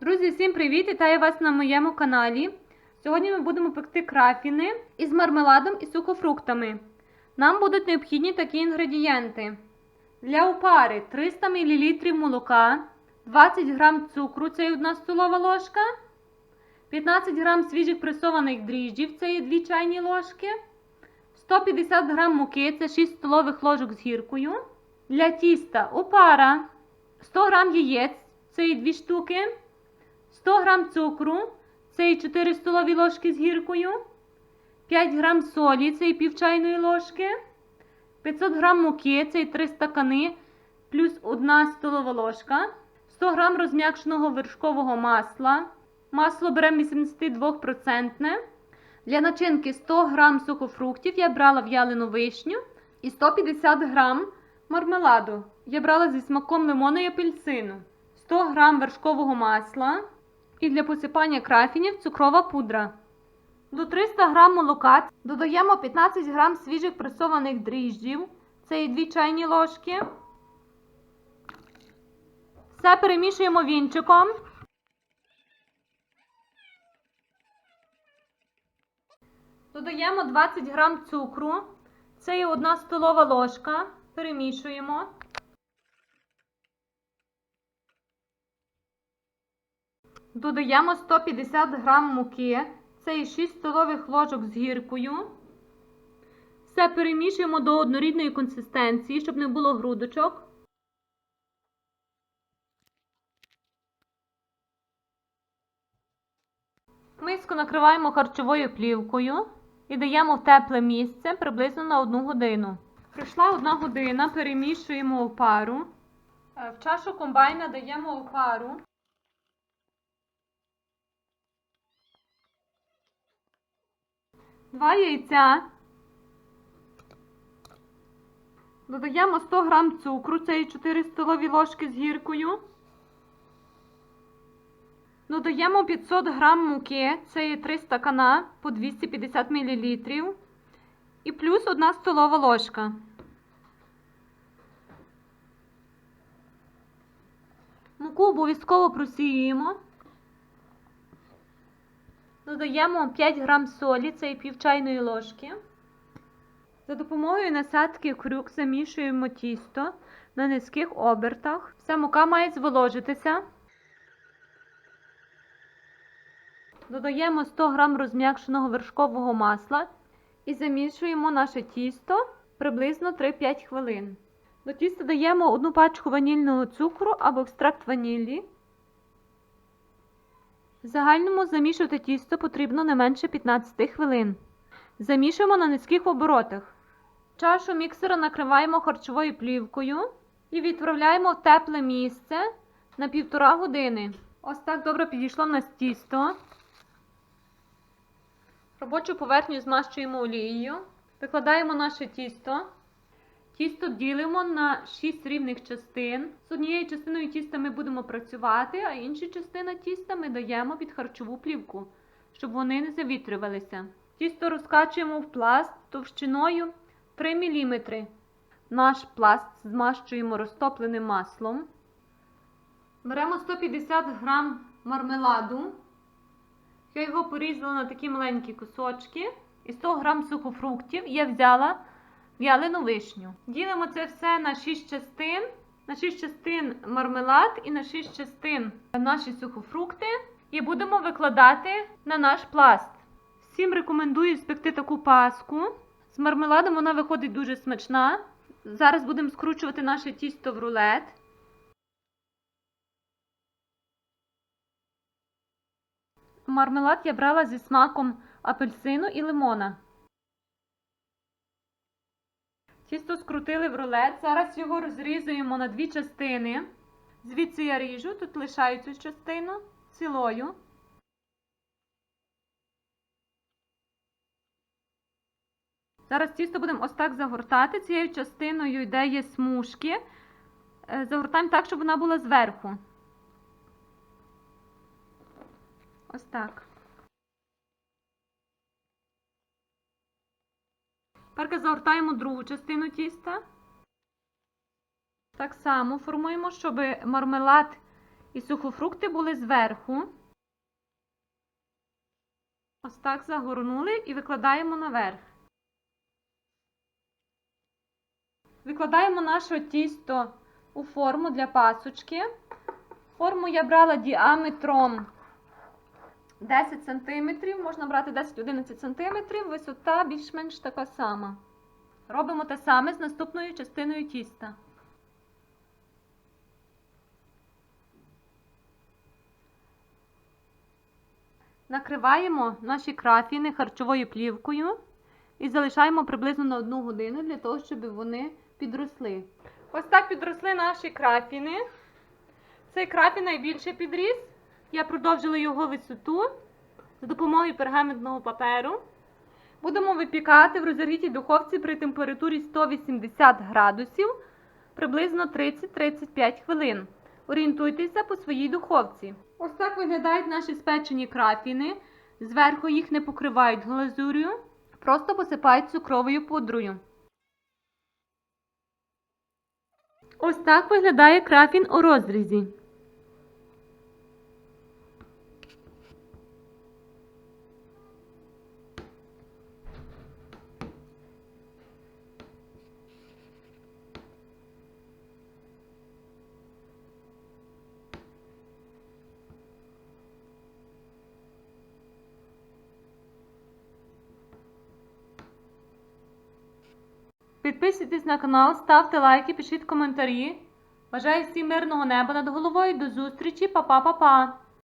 Друзі, всім привіт! Вітаю вас на моєму каналі. Сьогодні ми будемо пекти крафіни із мармеладом і сухофруктами. Нам будуть необхідні такі інгредієнти. Для опари 300 мл молока, 20 г цукру це 1 столова ложка, 15 г свіжих пресованих дріжджів це є 2 чайні ложки, 150 г муки це 6 столових ложок з гіркою. Для тіста опара 100 г яєць це є 2 штуки. 100 г цукру, це і 4 столові ложки з гіркою, 5 г солі, це і пів чайної ложки, 500 г муки, це і 3 стакани, плюс 1 столова ложка, 100 г розм'якшеного вершкового масла. Масло беремо 82%. Для начинки 100 г сухофруктів я брала в'ялену вишню і 150 г мармеладу. Я брала зі смаком лимону і апельсину. 100 г вершкового масла і для посипання крафінів цукрова пудра. До 300 г молока додаємо 15 г свіжих пресованих дріжджів. Це і 2 чайні ложки. Все перемішуємо вінчиком. Додаємо 20 г цукру. Це є 1 столова ложка. Перемішуємо. Додаємо 150 г муки, це і 6 столових ложок з гіркою. Все перемішуємо до однорідної консистенції, щоб не було грудочок. Миску накриваємо харчовою плівкою і даємо в тепле місце приблизно на 1 годину. Пройшла 1 година, перемішуємо опару. Е, В чашу комбайна даємо опару. Два яйця. Додаємо 100 г цукру, це і 4 столові ложки з гіркою. Додаємо 500 г муки, це є 3 стакана по 250 мл. І плюс 1 столова ложка. Муку обов'язково просіюємо. Додаємо 5 г солі, це і пів чайної ложки. За допомогою насадки крюк замішуємо тісто на низьких обертах. Вся мука має зволожитися. Додаємо 100 г розм'якшеного вершкового масла і замішуємо наше тісто приблизно 3-5 хвилин. До тіста даємо одну пачку ванільного цукру або екстракт ванілі. Загальному замішувати тісто потрібно не менше 15 хвилин. Замішуємо на низьких оборотах. Чашу міксера накриваємо харчовою плівкою і відправляємо в тепле місце на півтора години. Ось так добре підійшло в нас тісто. Робочу поверхню змащуємо олією. Викладаємо наше тісто. Тісто ділимо на 6 рівних частин. З однією частиною тіста ми будемо працювати, а іншу частину тіста ми даємо під харчову плівку, щоб вони не завітрювалися. Тісто розкачуємо в пласт товщиною 3 мм. Наш пласт змащуємо розтопленим маслом. Беремо 150 г мармеладу. Я його порізала на такі маленькі кусочки. І 100 г сухофруктів я взяла в'ялену вишню. Ділимо це все на 6 частин. На 6 частин мармелад і на 6 частин наші сухофрукти. І будемо викладати на наш пласт. Всім рекомендую спекти таку паску. З мармеладом вона виходить дуже смачна. Зараз будемо скручувати наше тісто в рулет. Мармелад я брала зі смаком апельсину і лимона. Тісто скрутили в рулет. Зараз його розрізуємо на дві частини. Звідси я ріжу, тут лишаю цю частину цілою. Зараз тісто будемо ось так загортати. Цією частиною йде є смужки. Е, Загортаємо так, щоб вона була зверху. Ось так. Тепер загортаємо другу частину тіста. Так само формуємо, щоб мармелад і сухофрукти були зверху. Ось так загорнули і викладаємо наверх. Викладаємо наше тісто у форму для пасочки. Форму я брала діаметром 10 см, можна брати 10-11 см, висота більш-менш така сама. Робимо те саме з наступною частиною тіста. Накриваємо наші крафіни харчовою плівкою і залишаємо приблизно на 1 годину для того, щоб вони підросли. Ось так підросли наші крафіни. Цей крафін найбільше підріс. Я продовжила його висоту за допомогою пергаментного паперу. Будемо випікати в розігрітій духовці при температурі 180 градусів приблизно 30-35 хвилин. Орієнтуйтеся по своїй духовці. Ось так виглядають наші спечені крафіни. Зверху їх не покривають глазур'ю, просто посипають цукровою пудрою. Ось так виглядає крафін у розрізі. Підписуйтесь на канал, ставте лайки, пишіть коментарі. Бажаю всім мирного неба над головою. До зустрічі, па-па-па-па!